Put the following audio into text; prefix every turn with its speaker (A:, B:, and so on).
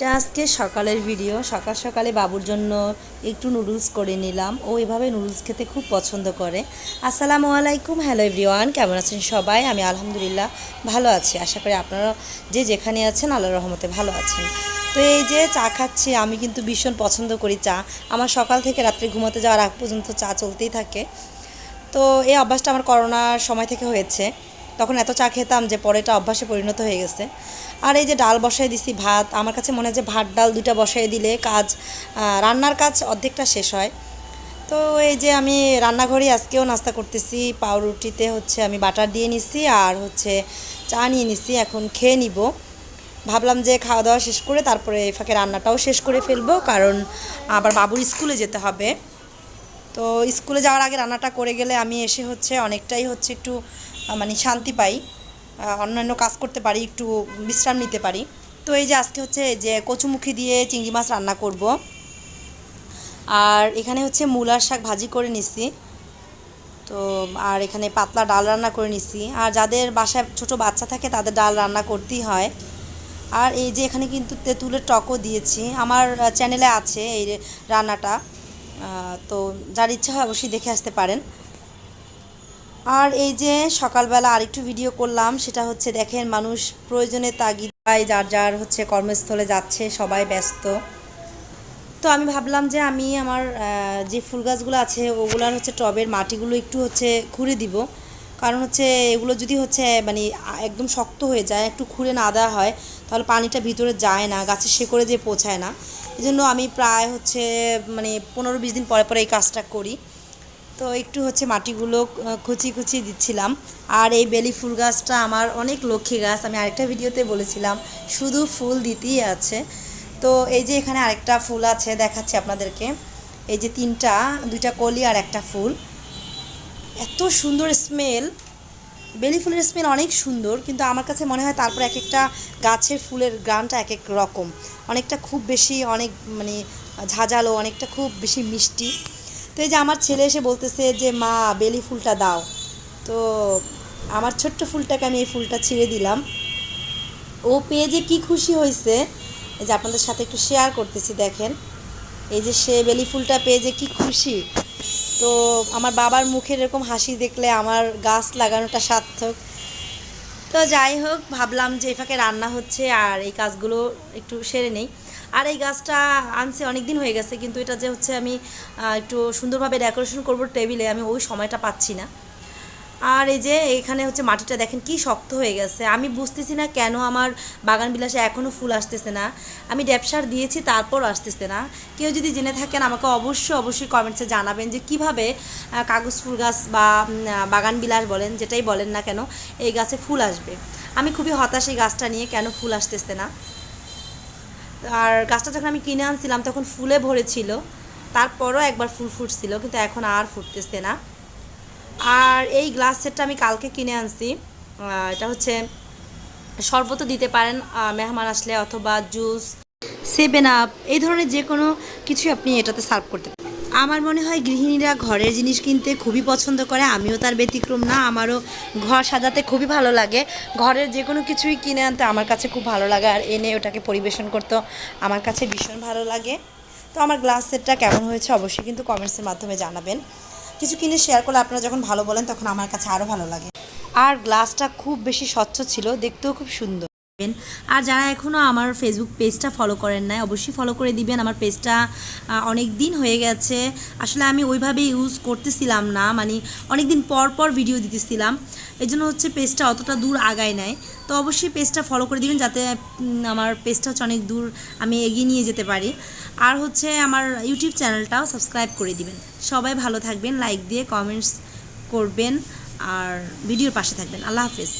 A: এটা আজকে সকালের ভিডিও সকাল সকালে বাবুর জন্য একটু নুডলস করে নিলাম। ও এভাবে নুডলস খেতে খুব পছন্দ করে। আসসালামু আলাইকুম হ্যালো এভরিওয়ান কেমন আছেন সবাই? আমি আলহামদুলিল্লাহ ভালো আছি। আশা করি আপনারা যে যেখানে আছেন আল্লাহ রহমতে ভালো আছেন। তো এই যে চা খাচ্ছি, আমি কিন্তু ভীষণ পছন্দ করি চা। আমার সকাল থেকে রাত্রে ঘুমাতে যাওয়ার আগ পর্যন্ত চা চলতেই থাকে। তো এই অভ্যাসটা আমার করোনার সময় থেকে হয়েছে। তখন এত চা খেতাম যে পরে এটা অভ্যাসে পরিণত হয়ে গেছে। আর এই যে ডাল বসাই দিছি, ভাত, আমার কাছে মনে হয় যে ভাত, ডাল দুইটা বসাই দিলে কাজ রান্নার কাজ অর্ধেকটা শেষ হয়। তো এই যে আমি রান্নাঘরে আজকেও নাস্তা করতেছি, পাউরুটিতে হচ্ছে আমি বাটার দিয়ে নিছি আর হচ্ছে চা নিয়ে নিছি, এখন খেয়ে নিব। ভাবলাম যে খাওয়া দাওয়া শেষ করে তারপরে ফাঁকে রান্নাটাও শেষ করে ফেলব, কারণ আবার বাবুর স্কুলে যেতে হবে। তো স্কুলে যাওয়ার আগে রান্নাটা করে গেলে আমি এসে হচ্ছে অনেকটাই হচ্ছে একটু মানে শান্তি পাই। অন্যান্য কাজ করতে পারি, একটু বিশ্রাম নিতে পারি। তো এই যে আজকে হচ্ছে যে কচুমুখী দিয়ে চিংড়ি মাছ রান্না করব। আর এখানে হচ্ছে মূলার শাক ভাজি করে নিছি। তো আর এখানে পাতলা ডাল রান্না করে নিছি। আর যাদের বাসায় ছোট বাচ্চা থাকে তাদের ডাল রান্না করতেই হয়। আর এই যে এখানে কিন্তু তেঁতুলের টকও দিয়েছি। আমার চ্যানেলে আছে এই রান্নাটা। তো যার ইচ্ছা হয় অবশ্যই দেখে আসতে পারেন। আর এই যে সকালবেলা আরেকটু ভিডিও করলাম, সেটা হচ্ছে দেখেন মানুষ প্রয়োজনে তাগিদায় যার যার হচ্ছে কর্মস্থলে যাচ্ছে, সবাই ব্যস্ত। তো আমি ভাবলাম যে আমি আমার যে ফুল গাছগুলো আছে, ওগুলার হচ্ছে টবের মাটিগুলো একটু হচ্ছে খুঁড়ে দিব। কারণ হচ্ছে এগুলো যদি হচ্ছে মানে একদম শক্ত হয়ে যায়, একটু খুঁড়ে না দেওয়া হয়, তাহলে পানিটা ভিতরে যায় না, গাছের শেকড়ে যে পৌঁছায় না। এই জন্য আমি প্রায় হচ্ছে মানে পনেরো বিশ দিন পরে পরে এই কাজটা করি। তো একটু হচ্ছে মাটিগুলো খুচি খুচি দিচ্ছিলাম। আর এই বেলি ফুল গাছটা আমার অনেক লক্ষ্মী গাছ। আমি আরেকটা ভিডিওতে বলেছিলাম, শুধু ফুল দিতেই আছে। তো এই যে এখানে আরেকটা ফুল আছে, দেখাচ্ছি আপনাদেরকে। এই যে তিনটা, দুইটা কলি আর একটা ফুল। এত সুন্দর স্মেল। বেলি ফুলের স্মেল অনেক সুন্দর, কিন্তু আমার কাছে মনে হয় তারপর এক একটা গাছের ফুলের গ্রানটা এক এক রকম। অনেকটা খুব বেশি, অনেক মানে ঝাঁঝালো, অনেকটা খুব বেশি মিষ্টি। তো এই যে আমার ছেলে এসে বলতেছে যে, মা, বেলি ফুলটা দাও। তো আমার ছোট্ট ফুলটাকে আমি এই ফুলটা ছিঁড়ে দিলাম। ও পেয়ে যে কী খুশি হয়েছে। এই যে আপনাদের সাথে একটু শেয়ার করতেছি, দেখেন। এই যে সে বেলি ফুলটা পেয়ে যে কী খুশি। তো আমার বাবার মুখের এরকম হাসি দেখলে আমার গাছ লাগানোটা সার্থক। তো যাই হোক, ভাবলাম যে এফাকে ফাঁকে রান্না হচ্ছে আর এই কাজগুলো একটু সেরে নেই। আর এই গাছটা আনছে অনেক দিন হয়ে গেছে, কিন্তু এটা যে হচ্ছে আমি একটু সুন্দরভাবে ডেকোরেশন করব টেবিলে, আমি ওই সময়টা পাচ্ছি না। আর এই যে এখানে হচ্ছে মাটিটা দেখেন কি শক্ত হয়ে গেছে। আমি বুঝতেছি না কেন আমার বাগান বিলাসে এখনও ফুল আসতেছে না। আমি ড্যাপসার দিয়েছি তারপর আসতেছে না। কেউ যদি জেনে থাকেন আমাকে অবশ্যই অবশ্যই কমেন্টসে জানাবেন যে কীভাবে কাগজ ফুল গাছ বা বাগান বিলাস বলেন, যেটাই বলেন না কেন, এই গাছে ফুল আসবে। আমি খুবই হতাশ এই গাছটা নিয়ে কেন ফুল আসতেছে না। আর গাছটা যখন আমি কিনে আনছিলাম তখন ফুলে ভরেছিল, তারপরও একবার ফুল ফুটছিল, কিন্তু এখন আর ফুটতেছে না। আর এই গ্লাস সেটটা আমি কালকে কিনে আনছি। এটা হচ্ছে শরবতও দিতে পারেন মেহমান আসলে অথবা জুস সেভেন আপ এই ধরনের যে কোনো কিছুই আপনি এটাতে সার্ভ করতে পারেন। আমার মনে হয় গৃহিণীরা ঘরের জিনিস কিনতে খুবই পছন্দ করে, আমিও তার ব্যতিক্রম না, আমারও ঘর সাজাতে খুবই ভালো লাগে। ঘরের যে কোনো কিছুই কিনে আনতে আমার কাছে খুব ভালো লাগে, আর এনে ওটাকে পরিবেশন করতে আমার কাছে ভীষণ ভালো লাগে। তো আমার গ্লাস সেটটা কেমন হয়েছে অবশ্যই কিন্তু কমেন্টসের মাধ্যমে জানাবেন। কিছু কিনে শেয়ার করলে আপনারা যখন ভালো বলেন, তখন আমার কাছে আরও ভালো লাগে। আর গ্লাসটা খুব বেশি স্বচ্ছ ছিল, দেখতেও খুব সুন্দর। আর যারা এখনও আমার ফেসবুক পেজটা ফলো করেন নাই, অবশ্যই ফলো করে দিবেন। আমার পেজটা অনেক দিন হয়ে গেছে। আসলে আমি ওইভাবে ইউজ করতেছিলাম না। মানে অনেক দিন পর পর ভিডিও দিতেছিলাম। এই জন্য হচ্ছে পেজটা অতটা দূর আগায় নেয় তো অবশ্যই পেজটা ফলো করে দিবেন যাতে আমার পেজটা হচ্ছে অনেক দূর আমি এগিয়ে নিয়ে যেতে পারি। আর হচ্ছে আমার ইউটিউব চ্যানেলটাও সাবস্ক্রাইব করে দিবেন। সবাই ভালো থাকবেন লাইক দিয়ে কমেন্টস করবেন, আর ভিডিওর পাশে থাকবেন। আল্লাহ হাফেজ।